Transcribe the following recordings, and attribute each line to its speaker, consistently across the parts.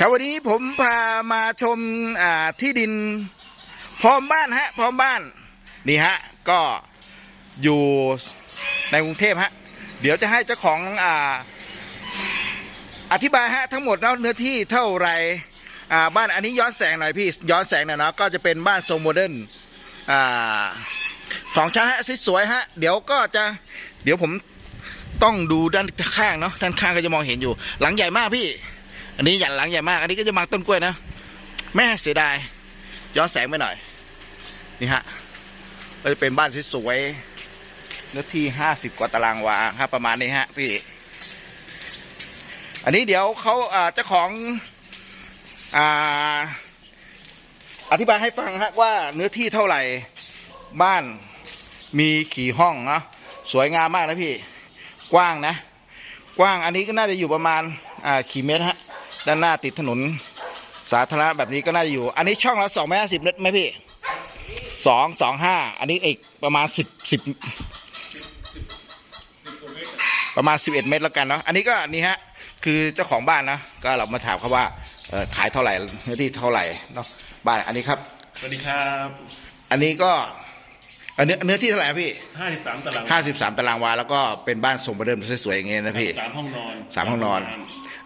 Speaker 1: ครับวันนี้ผมพามาชมอ่าที่ดินพร้อมบ้านฮะพร้อมบ้านนี่ฮะก็อยู่ในกรุงเทพฮะเดี๋ยวจะให้เจ้าของอ่าอธิบายฮะทั้งหมดแล้วเนื้อที่เท่าไหรอ่าบ้านอันนี้ย้อนแสงหน่อยพี่ย้อนแสงหน่อยเนาะก็จะเป็นบ้านทรงโมเดิร์นอ่าสองชั้นฮะสวยๆฮะเดี๋ยวก็จะเดี๋ยวผมต้องดูด้านข้างเนาะด้านข้างก็จะมองเห็นอยู่ หลังใหญ่มากพี่ อันนี้หยันหลังใหญ่มาก อันนี้ก็จะมาต้นกล้วยนะ แม่เสียดาย ย้อนแสงไปหน่อย นี่ฮะก็จะเป็นบ้านที่สวยๆเนื้อที่ห้าสิบกว่าตารางวาครับประมาณนี้ฮะพี่ อันนี้เดี๋ยวเขาเจ้าของอ่าอธิบายให้ฟังฮะว่าเนื้อที่เท่าไหร่บ้านมีกี่ห้องเนาะสวยงามมากนะพี่ กว้างนะ กว้างอันนี้ก็น่าจะอยู่ประมาณอ่ากี่เมตรฮะ ด้านหน้าติดถนนสาธารณะแบบนี้ก็น่าจะอยู่ อันนี้ช่องละสองเมตรสิบเมตรไหมพี่สองสองห้าอันนี้อีกประมาณสิบสิบประมาณสิบเอ็ดเมตรแล้วกันเนาะอันนี้ก็นี่ฮะคือเจ้าของบ้านนะก็เรามาถามเขาว่าเอ่อขายเท่าไหร่เนื้อที่เท่าไหร่เนาะบ้านอันนี้ครับ
Speaker 2: สวัสดีครับ
Speaker 1: อันนี้ก็อันเนื้อเนื้อที่เท่าไหร่นะพี่
Speaker 2: 53ตาราง
Speaker 1: ห้าสิบสามตารางวาแล้วก็เป็นบ้านทรงประเดิมสวยๆอย่างเงี้ยนะพี่
Speaker 2: สามห้องนอน
Speaker 1: สามห้องนอน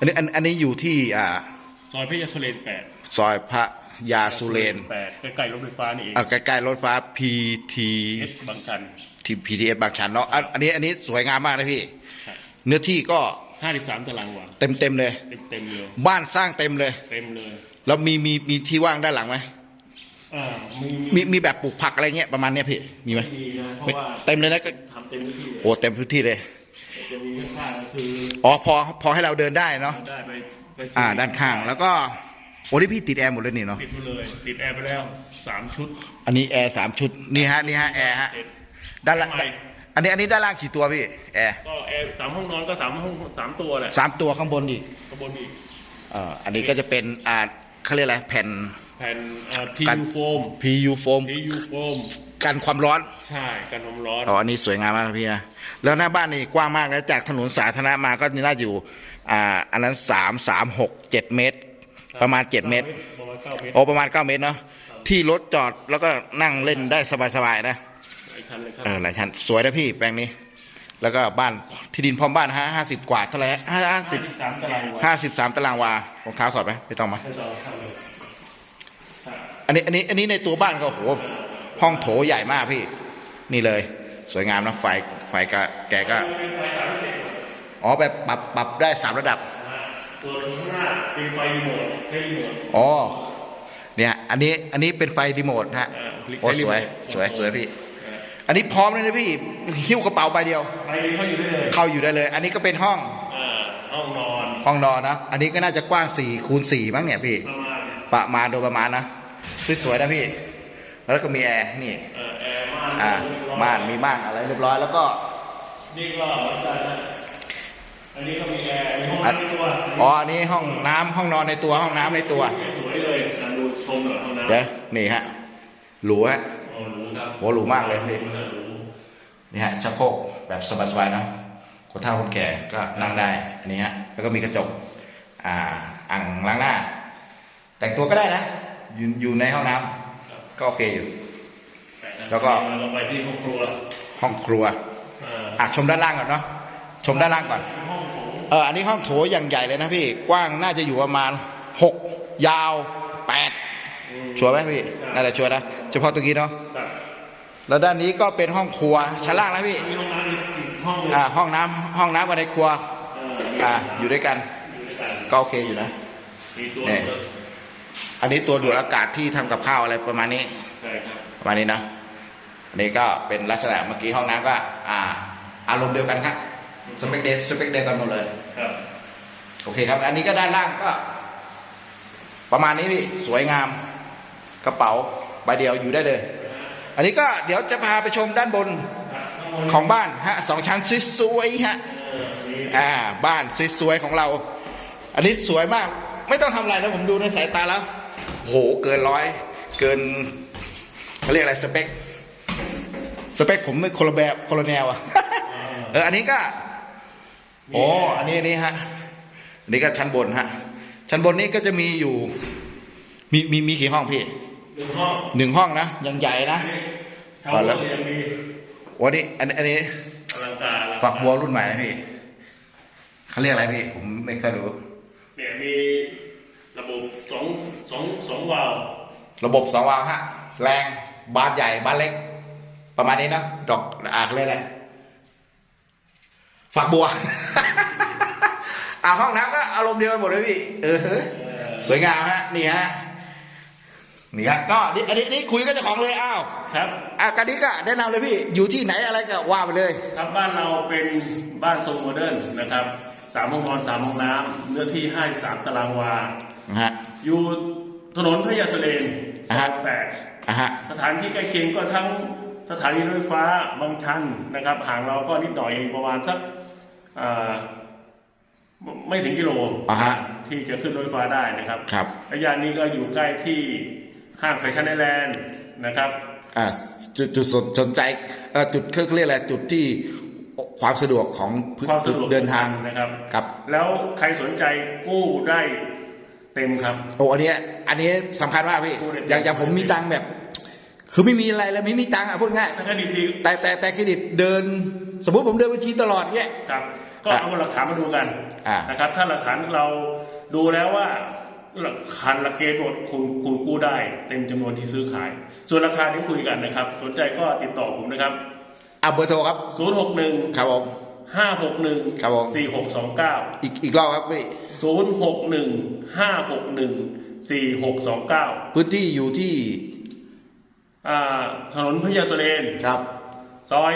Speaker 1: อันนี้อันอันนี้อยู่ที่อ่า
Speaker 2: ซอยเพชรสุเรนแปด
Speaker 1: ซอยพระยาสุเรน
Speaker 2: แปดใกล้ๆรถไฟฟ้านี่เอง
Speaker 1: อ่าใกล้ๆรถฟ้า PT
Speaker 2: เพชรบางชัน
Speaker 1: ที่ PTS บางชันเนาะอันอันนี้อันนี้สวยงามมากนะพี่
Speaker 2: ครับ
Speaker 1: เนื้อที่ก็
Speaker 2: 53ตารางวา
Speaker 1: เต็มเต็มๆเลย
Speaker 2: เต็มเต็มๆเลย
Speaker 1: บ้านสร้างเต็มเลย
Speaker 2: เต็มเลย
Speaker 1: แล้วมีมีมีที่ว่างด้านหลังไหม
Speaker 2: อ่ามี
Speaker 1: มีมีแบบปลูกผักอะไรเงี้ยประมาณเนี้ยพี่มีไหม
Speaker 2: มีนะเพราะ
Speaker 1: ไม่
Speaker 2: ว่า
Speaker 1: เต็มเลยนะก็
Speaker 2: ทำเต็มที่เลย
Speaker 1: โอ้เต็มพื้นที่เลย
Speaker 2: แต่จะมีข้างๆก็คือ
Speaker 1: อ๋อพอพอให้เราเดินได้เนาะ
Speaker 2: ได้ไปไป
Speaker 1: อ่า ด้านข้างแล้วก็โอ้นี่พี่ติดแอร์หมดเลยนี่เนาะ
Speaker 2: ติดมาเลย ติดแอร์ไปแล้วสามชุด
Speaker 1: อันนี้แอร์สามชุดนี่ฮะนี่ฮะแอร์ฮะ
Speaker 2: เสร็จ
Speaker 1: ด้านล่าง
Speaker 2: ทำไม
Speaker 1: อันนี้อันนี้ด้านล่างกี่ตัวพี่แอร์
Speaker 2: ก็แอร์สามห้องนอนก็สามห้องสามตัวแหละ
Speaker 1: สามตัวข้างบนอีก
Speaker 2: ข้างบนอีก
Speaker 1: เอ่ออันนี้ก็จะเป็นอ่าเขาเรียกอะไรแผ่น
Speaker 2: แผ่นอ่าที
Speaker 1: กัน
Speaker 2: ยูโฟม
Speaker 1: PU โฟม
Speaker 2: ทียูโฟม
Speaker 1: กันความร้อน
Speaker 2: ใช่กันความร้อน
Speaker 1: อ๋ออันนี้สวยงามมากครับพี่นะแล้วหน้าบ้านนี่กว้างมากนะจากถนนสาธารณะมาก็น่าจะอยู่ อ่า อันนั้นสามสามหกเจ็ดเมตร ประมาณเจ็ดเมตร
Speaker 2: ประมาณเก้าเมตร
Speaker 1: โอ้ประมาณเก้าเมตรเนาะที่รถจอดแล้วก็นั่งเล่นได้สบายๆนะ
Speaker 2: หลายชั้นเลยครับ
Speaker 1: เออหลายชั้นสวยนะพี่แปลงนี้ แล้วก็บ้านที่ดินพร้อมบ้านฮะห้าสิบกว่าเท่าไหร่ห้าห้าสิบ
Speaker 2: สามตารางวา
Speaker 1: ห้าสิบสามตารางวารองเท้าสอดไหมไม่ต้องมา นนี้อันนี้อันนี้ในตัวบ้านก็โอ้โหห้องโถใหญ่มากพี่ นี่เลย สวยงามนะไฟไฟก็แกก็อ๋อแบบปรับปรับได้สามระดับ
Speaker 2: ตัวข้างหน้าเป็นไฟรีโมทใช้รีโมท
Speaker 1: อ๋อเนี่ยอันนี้อันนี้เป็นไฟรีโมทฮะ
Speaker 2: อ่า
Speaker 1: โอ้
Speaker 2: ใช้รี
Speaker 1: ส
Speaker 2: โม
Speaker 1: วย
Speaker 2: ท
Speaker 1: สวยสวยพี่
Speaker 2: อ่า
Speaker 1: อันนี้พร้อมเลยนะพี่หิ้วกระเป๋าใบเดียว
Speaker 2: ไปนี้เขาอยู่ได้เลย
Speaker 1: เข้าอยู่ได้เลย อันนี้ก็เป็นห้อง
Speaker 2: อ่าห้องนอน
Speaker 1: ห้องนอนนะอันนี้ก็น่าจะกว้างสี่คูณสี่มั้งเนี่ยพี่
Speaker 2: ประมาณ
Speaker 1: ประมาณโดยประมาณนะ สวยๆนะพี่ แล้วก็มีแอร์นี่
Speaker 2: เอ่อแอร์ม่าน
Speaker 1: อ่าม่านมีม่านอะไรเรียบร้อยแล้วก็
Speaker 2: นี่ก็เหมือนกันนะอันนี้ก็มีแอร์มีห้อง
Speaker 1: อัน
Speaker 2: น้ำในตัว
Speaker 1: อ๋ออันนี้ห้องน้ำห้องนอนในตัวห้องน้ำในตัว
Speaker 2: สวยเลยสันดูชมหน่อยห้องน้ำ
Speaker 1: เดี๋ยวนี่ฮะหรูฮะ
Speaker 2: โอ้หรูครับ
Speaker 1: โหหรูมากเลยพี่
Speaker 2: หรู
Speaker 1: นี่ฮะชักโครกแบบสบายๆนะคนเฒ่าคนแก่ก็นั่งได้อันนี้ฮะแล้วก็มีกระจกอ่าอ่างล้างหน้า แต่งตัวก็ได้นะ อยู่อยู่ในห้องน้ำก็โอเคอยู่ แล้วก็
Speaker 2: เราไปที่ห้องครัว
Speaker 1: ห้องครัว
Speaker 2: อ่า
Speaker 1: อะชมด้านล่างก่อนเนาะชมด้านล่างก่อน
Speaker 2: ห้องโถง
Speaker 1: เอออันนี้ห้องโถอย่างใหญ่เลยนะพี่ กว้างน่าจะอยู่ประมาณหกยาวแปดชัวร์ไหมพี่น่าจะชัวร์นะเฉพาะตรงนี้เนาะ
Speaker 2: ครับ
Speaker 1: แล้วด้านนี้ก็เป็นห้องครัวชั้นล่างนะพี่
Speaker 2: มีห้องน้ำอีกห้องหนึง
Speaker 1: อ่าห้องน้ำห้องน้ำกับในครัว
Speaker 2: เอ่อ
Speaker 1: อ่าอยู่ด้วยกัน
Speaker 2: อยู่ด้วยกัน
Speaker 1: ก็โอเคอยู่นะ
Speaker 2: มีตัว
Speaker 1: เนี่ย อันนี้ตัวดูดอากาศที่ทำกับข้าวอะไรประมาณนี้
Speaker 2: ใช่ครับ
Speaker 1: ประมาณนี้นะอันนี้ก็เป็นลักษณะเมื่อกี้ห้องน้ำก็ อ่า อารมณ์เดียวกันครับสเปคเดสเปคเดียวกันหมดเลย
Speaker 2: ครับ
Speaker 1: โอเคครับ อันนี้ก็ด้านล่างก็ ประมาณนี้พี่สวยงามกระเป๋าใบเดียวอยู่ได้เลย อันนี้ก็เดี๋ยวจะพาไปชมด้านบนของบ้านฮะสองชั้นสวยๆฮะ
Speaker 2: เออมี
Speaker 1: อ่า บ้านสวยๆของเรา อันนี้สวยมาก ไม่ต้องทำอะไรนะผมดูในสายตาแล้ว โหเกินร้อย เกินเขาเรียกอะไรสเปค สเปคผมไม่คนละแบบคนละแนวอะเอออันนี้ก็โอ้อันนี้อันนี้ฮะอันนี้ก็ชั้นบนฮะ ชั้นบนนี้ก็จะมีอยู่ มีมีมีกี่ห้องพี่
Speaker 2: หนึ่งห้อง
Speaker 1: หนึ่งห้องนะยังใหญ่นะ
Speaker 2: ทั้ง
Speaker 1: ก่อน
Speaker 2: หม
Speaker 1: แล้ว
Speaker 2: ดยังมี
Speaker 1: วันนี้อันอันนี้
Speaker 2: อลังการ
Speaker 1: ฝักบัวรุ่นใหม่นะพี่เขาเรียกอะไรพี่ ผมไม่เคยรู้
Speaker 2: เนี่ยมีระบบสอง สองสองวาล์ว
Speaker 1: ระบบสองวาล์วฮะ แรงบานใหญ่บานเล็ก ประมาณนี้เนอะดอกอ่าเขาเรียกอะไรฝักบัว อ่าห้องน้ำก็อารมณ์เดียวกันหมดเลยพี่เออ
Speaker 2: เอ่อ
Speaker 1: สวยงามฮะนี่ฮะนี่ฮะก็นี่อันนี้นี่คุยกับเจ้าของเลยอ้าว
Speaker 2: ครับ
Speaker 1: อะกันนี้ก็แนะนำเลยพี่อยู่ที่ไหนอะไรก็ว่าไปเลย
Speaker 2: ครับบ้านเราเป็นบ้านทรงโมเดิร์นนะครับ สามห้องนอนสามห้องน้ำเนื้อที่ห้าสามตารางวา
Speaker 1: นะฮะ
Speaker 2: อยู่ถนนพระยาสุเรนซ
Speaker 1: อ่า
Speaker 2: อ
Speaker 1: ฮะ
Speaker 2: ยแปด
Speaker 1: อะฮะ
Speaker 2: สถานที่ใกล้เคียงก็ทั้งสถานีรถไฟฟ้าบางชันนะครับ ห่างเราก็นิดหน่อยเองประมาณสักอ่าไม่ไม่ถึงกิโล
Speaker 1: อ่าฮะ
Speaker 2: ที่จะขึ้นรถไฟฟ้าได้นะครับ
Speaker 1: ครับ
Speaker 2: ระยะนี้ก็อยู่ใกล้ที่ห้างแฟชั่นไอแลนด์นะครับ
Speaker 1: อ่าจุดจุดสนสนใจเอ่อจุดเขาเรียกอะไรจุดที่ ความสะดวกของพื้น
Speaker 2: ความสะดวก
Speaker 1: เดินทาง
Speaker 2: นะครับ
Speaker 1: ครับ
Speaker 2: แล้วใครสนใจกู้ได้เต็มครับ
Speaker 1: โอ้อันเนี้ยอันนี้สำคัญมากพี่
Speaker 2: พูดเลย
Speaker 1: อย่างอย่างผมมีตังค์แบบ คือไม่มีอะไรแล้วไม่มีตังค์อะพูดง่าย
Speaker 2: ถ้าคดีดี
Speaker 1: แต่แต่แต่เครดิตเดิน สมมุติผมเดินบัญชีตลอดเงี้ย
Speaker 2: ครับก็
Speaker 1: อะ
Speaker 2: เอาหลักฐานมาดูกัน
Speaker 1: อะ
Speaker 2: นะครับ ถ้าหลักฐานเราดูแล้วว่าหลักคันหลักเกณฑ์หมดคุณคุณกู้ได้ เต็มจำนวนที่ซื้อขาย ส่วนราคาที่คุยกันนะครับ สนใจก็ติดต่อผมนะครับ
Speaker 1: อะเบอร์โทรครับ
Speaker 2: 0 6 1
Speaker 1: ครับผม
Speaker 2: 5 6 1
Speaker 1: ครับผม
Speaker 2: 4 6 2 9
Speaker 1: อีกอีกรอบครับพี่
Speaker 2: 0 6 1 5 6 1 4 6 2 9
Speaker 1: พื้นที่อยู่ที่
Speaker 2: อ่าถนนพญาสุเรน
Speaker 1: ครับ
Speaker 2: ซอย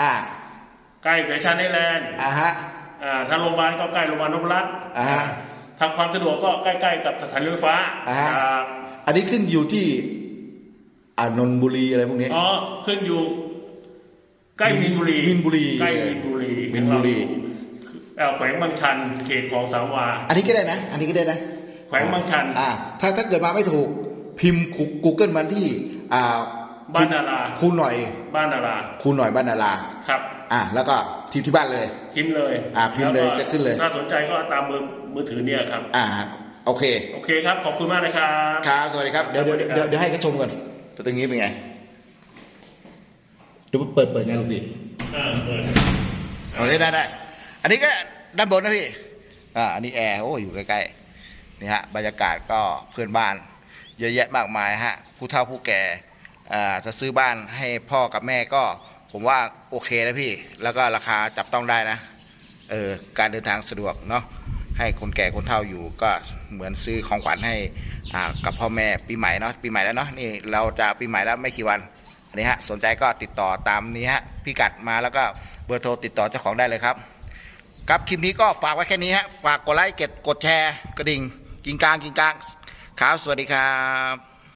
Speaker 1: อ่า
Speaker 2: 8ใกล้แฟชั่นไอแลนด์
Speaker 1: อ่าฮะ
Speaker 2: อ่าถ้าโรงพยาบาลก็ใกล้โรงพยาบาลนพรัตน์
Speaker 1: อ่าฮะ
Speaker 2: ทางความสะดวกก็ใกล้ๆกับสถานีรถไฟฟ้า
Speaker 1: อ่าฮะ
Speaker 2: ครับ
Speaker 1: อันนี้ขึ้นอยู่ที่อ่านนทบุรีอะไรพวกนี้
Speaker 2: อ๋อขึ้นอยู่ ใกล้มินบุรี
Speaker 1: มินบุรี
Speaker 2: ใกล้มินบุรี
Speaker 1: มินบุรี
Speaker 2: เอ่อแขวงบางชันเขตของสามวา
Speaker 1: อันนี้ก็ได้นะ อันนี้ก็ได้นะ
Speaker 2: แขวงบางชัน
Speaker 1: อ่า ถ้าถ้าเกิดมาไม่ถูกพิมพ์ Google มันที่ อ่า
Speaker 2: บ้านดารา
Speaker 1: ครูหน่อย
Speaker 2: บ้านดารา
Speaker 1: ครูหน่อยบ้านนารา
Speaker 2: ครับ
Speaker 1: อ่า แล้วก็ที่ที่บ้านเลย
Speaker 2: พิมพ์เลย
Speaker 1: อ่า พิมพ์เลย
Speaker 2: แว
Speaker 1: จะขึ้นเลย
Speaker 2: ถ้าสนใจก็ตามเบอร์มือถือเนี่ยครับ
Speaker 1: อ่า โอเค
Speaker 2: โอเคครับ ขอบคุณมากนะครับ
Speaker 1: ครับ สวัสดีครับ เดี๋ยวเดี๋ยวเดี๋ยวเดี๋ยวให้เขาชมก่อนตัวตรงนี้เป็นไง เดี๋ยวเปิดเปิดไงลูกพี่
Speaker 2: อ่าเปิด
Speaker 1: เอาได้ได้ได้ อันนี้ก็ด้านบนนะพี่ อ่า อันนี้แอร์ โอ้อยู่ใกล้ๆ นี่ฮะ บรรยากาศก็เพื่อนบ้าน เยอะแยะมากมายฮะ ผู้เฒ่าผู้แก่ อ่า จะซื้อบ้านให้พ่อกับแม่ก็ ผมว่าโอเคนะพี่ แล้วก็ราคาจับต้องได้นะ เออ การเดินทางสะดวกเนาะ ให้คนแก่คนเฒ่าอยู่ก็เหมือนซื้อของขวัญให้ อ่า กับพ่อแม่ปีใหม่เนาะ ปีใหม่แล้วเนาะ นี่เราจะปีใหม่แล้วไม่กี่วัน อันนี้ฮะสนใจก็ติดต่อตามนี้ฮะพิกัดมาแล้วก็เบอร์โทรติดต่อเจ้าของได้เลยครับ ครับคลิปนี้ก็ฝากไว้แค่นี้ฮะฝากกดไลค์กดกดแชร์กระดิ่งกินกลางกินกลางครับสวัสดีครับ